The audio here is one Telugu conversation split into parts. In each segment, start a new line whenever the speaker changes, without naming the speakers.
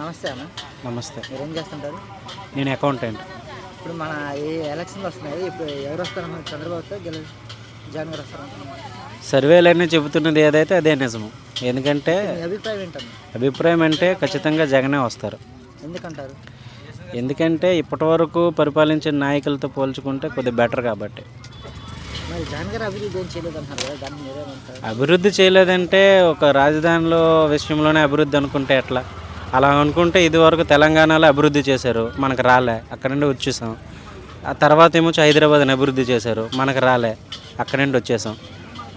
నమస్తే అన్న.
నమస్తే.
మీరేం చేస్తుంటారు?
నేను అకౌంటెంట్.
ఇప్పుడు మన ఈ ఎలక్షన్లు వస్తున్నాయి. ఇప్పుడు ఎవరు వస్తారన్న చంద్రబాబుతో గెల జగన్ గారు వస్తారనుకుంటున్నారు
సర్వేలన్నీ చెబుతున్నది ఏదైతే అదే నిజము. ఎందుకంటే
మీ అభిప్రాయం ఏంటన్న?
అభిప్రాయం అంటే ఖచ్చితంగా జగనే వస్తారు.
ఎందుకంటారు?
ఎందుకంటే ఇప్పటివరకు పరిపాలించిన నాయకులతో పోల్చుకుంటే కొద్దిగా బెటర్ కాబట్టి.
మరి జగన్ గారు అభివృద్ధి ఏం చేయలేదు అంటున్నారు కదా? దాన్ని మీరేమంటారు?
అభివృద్ధి చేయలేదంటే ఒక రాజధానిలో విషయంలోనే అభివృద్ధి అనుకుంటే ఎట్లా? అలా అనుకుంటే ఇదివరకు తెలంగాణలో అభివృద్ధి చేశారు. మనకు రాలే. అక్కడ నుండి వచ్చేసాం. ఆ తర్వాత ఏమో హైదరాబాద్ని అభివృద్ధి చేశారు. మనకు రాలే. అక్కడ నుండి వచ్చేసాం.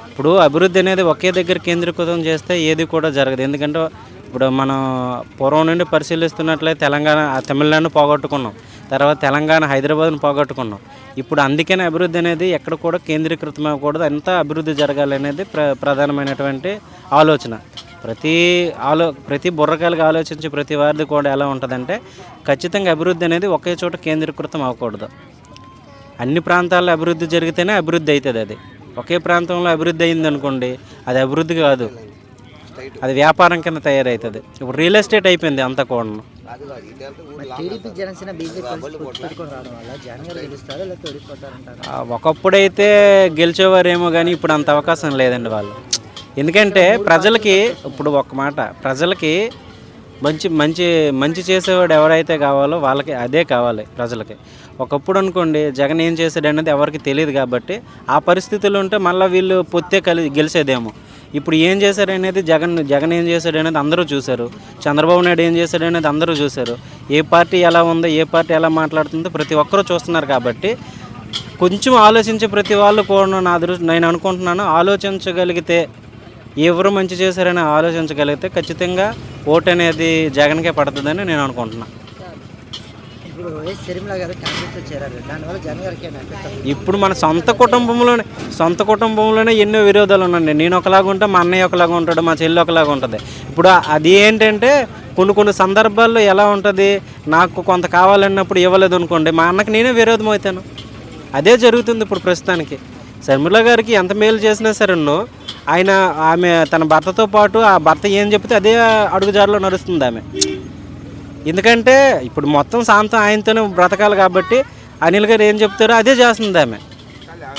ఇప్పుడు అభివృద్ధి అనేది ఒకే దగ్గర కేంద్రీకృతం చేస్తే ఏది కూడా జరగదు. ఎందుకంటే ఇప్పుడు మనం పూర్వం నుండి పరిశీలిస్తున్నట్లయితే తెలంగాణ తమిళనాడును పోగొట్టుకున్నాం. తర్వాత తెలంగాణ హైదరాబాద్ను పోగొట్టుకున్నాం. ఇప్పుడు అందుకనే అభివృద్ధి అనేది ఎక్కడ కూడా కేంద్రీకృతం అవ్వకూడదు అంతా అభివృద్ధి జరగాలి అనేది ప్ర ప్రధానమైనటువంటి ఆలోచన. ప్రతి ఆలో ప్రతి బుర్రకాయలుగా ఆలోచించి ప్రతి వారిది కూడా ఎలా ఉంటుందంటే ఖచ్చితంగా అభివృద్ధి అనేది ఒకే చోట కేంద్రీకృతం అవ్వకూడదు అన్ని ప్రాంతాల్లో అభివృద్ధి జరిగితేనే అభివృద్ధి అవుతుంది అది. ఒకే ప్రాంతంలో అభివృద్ధి అయింది అనుకోండి అది అభివృద్ధి కాదు. అది వ్యాపారం కింద తయారవుతుంది ఇప్పుడు రియల్ ఎస్టేట్ అయిపోయింది అంతా కూడా
టీడీపీ జనసేన
ఒకప్పుడైతే గెలిచేవారేమో కానీ ఇప్పుడు అంత అవకాశం లేదండి వాళ్ళు. ఎందుకంటే ప్రజలకి ఇప్పుడు ఒక మాట ప్రజలకి మంచి మంచి మంచి చేసేవాడు ఎవరైతే కావాలో వాళ్ళకి అదే కావాలి ప్రజలకి. ఒకప్పుడు అనుకోండి జగన్ ఏం చేశాడు అనేది ఎవరికి తెలియదు కాబట్టి ఆ పరిస్థితులు ఉంటే మళ్ళీ వీళ్ళు పొత్తే కలి గెలిచేదేమో ఇప్పుడు ఏం చేశారనేది జగన్ జగన్ ఏం చేశాడు అనేది అందరూ చూశారు. చంద్రబాబు నాయుడు ఏం చేశాడు అనేది అందరూ చూశారు. ఏ పార్టీ ఎలా ఉందో ఏ పార్టీ ఎలా మాట్లాడుతుందో ప్రతి ఒక్కరూ చూస్తున్నారు కాబట్టి కొంచెం ఆలోచించే ప్రతి వాళ్ళు కూడా నా దృష్టి నేను అనుకుంటున్నాను ఆలోచించగలిగితే ఎవరు మంచి చేశారని ఆలోచించగలిగితే ఖచ్చితంగా ఓటు అనేది జగన్కే పడుతుందని నేను అనుకుంటున్నాను.
ఇప్పుడు వైఎస్ గారు కాంగ్రెస్లో చేరారు. దానివల్ల జగన్ గారికి
ఇప్పుడు మన సొంత కుటుంబంలోనే సొంత కుటుంబంలోనే ఎన్నో విరోధాలు ఉన్నాయండి. నేను ఒకలాగా ఉంటా మా అన్నయ్య ఒకలాగా ఉంటాడు మా చెల్లి ఒకలాగా ఉంటుంది. ఇప్పుడు అది ఏంటంటే కొన్ని కొన్ని సందర్భాల్లో ఎలా ఉంటుంది? నాకు కొంత కావాలన్నప్పుడు ఇవ్వలేదు అనుకోండి మా అన్నకి నేనే విరోధం అవుతాను. అదే జరుగుతుంది ఇప్పుడు ప్రస్తుతానికి. శర్మిల గారికి ఎంత మేలు చేసినా సరే ఆయన ఆమె తన భర్తతో పాటు ఆ భర్త ఏం చెప్తే అదే అడుగుజారులో నడుస్తుంది ఆమె. ఎందుకంటే ఇప్పుడు మొత్తం శాంతం ఆయనతోనే బ్రతకాలి కాబట్టి అనిల్ గారు ఏం చెప్తారో అదే చేస్తుంది ఆమె.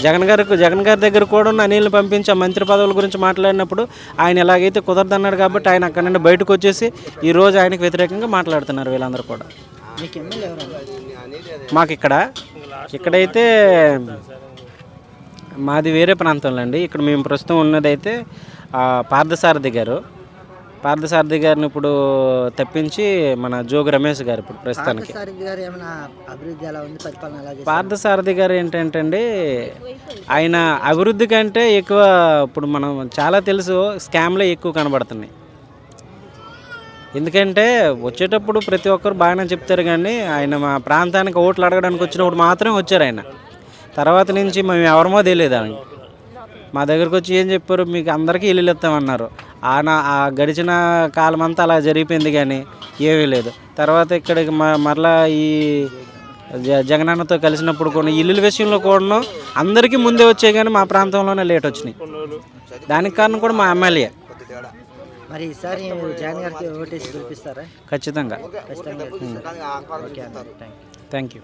జగన్ గారికి జగన్ గారి దగ్గర కూడా ఉన్న అనిల్ని పంపించి ఆ మంత్రి పదవుల గురించి మాట్లాడినప్పుడు ఆయన ఎలాగైతే కుదరదన్నాడు కాబట్టి ఆయన అక్కడ నుండి బయటకు వచ్చేసి ఈ రోజు ఆయనకు వ్యతిరేకంగా మాట్లాడుతున్నారు వీళ్ళందరూ కూడా.
మీకు
ఇక్కడ ఇక్కడైతే మాది వేరే ప్రాంతంలో అండి. ఇక్కడ మేము ప్రస్తుతం ఉన్నదైతే పార్థసారథి గారు. పార్థసారథి గారిని ఇప్పుడు తప్పించి మన జోగి రమేష్ గారు ఇప్పుడు ప్రస్తుతానికి. పార్థసారథి గారు ఏంటంటే అండి ఆయన అభివృద్ధి కంటే ఎక్కువ ఇప్పుడు మనం చాలా తెలుసు స్కామ్లే ఎక్కువ కనబడుతున్నాయి. ఎందుకంటే వచ్చేటప్పుడు ప్రతి ఒక్కరు బాగానే చెప్తారు కానీ ఆయన మా ప్రాంతానికి ఓట్లు అడగడానికి వచ్చినప్పుడు మాత్రమే వచ్చారు ఆయన. తర్వాత నుంచి మేము ఎవరమో తెలియదు మా దగ్గరకు వచ్చి ఏం చెప్పారు? మీకు అందరికీ ఇల్లు ఇస్తామన్నారు. ఆయన ఆ గడిచిన కాలం అంతా అలా జరిగిపోయింది కానీ ఏమీ లేదు. తర్వాత ఇక్కడికి మ- మరలా ఈ జగనన్నతో కలిసినప్పుడు కొన్ని ఇల్లుల విషయంలో కూడా అందరికీ ముందే వచ్చాయి కానీ మా ప్రాంతంలోనే లేట్ వచ్చినాయి. దానికి కారణం కూడా మా ఎమ్మెల్యే.
మరి ఈసారి జగన్ గారికి ఓటేసి గెలిపిస్తారా?
ఖచ్చితంగా. Thank you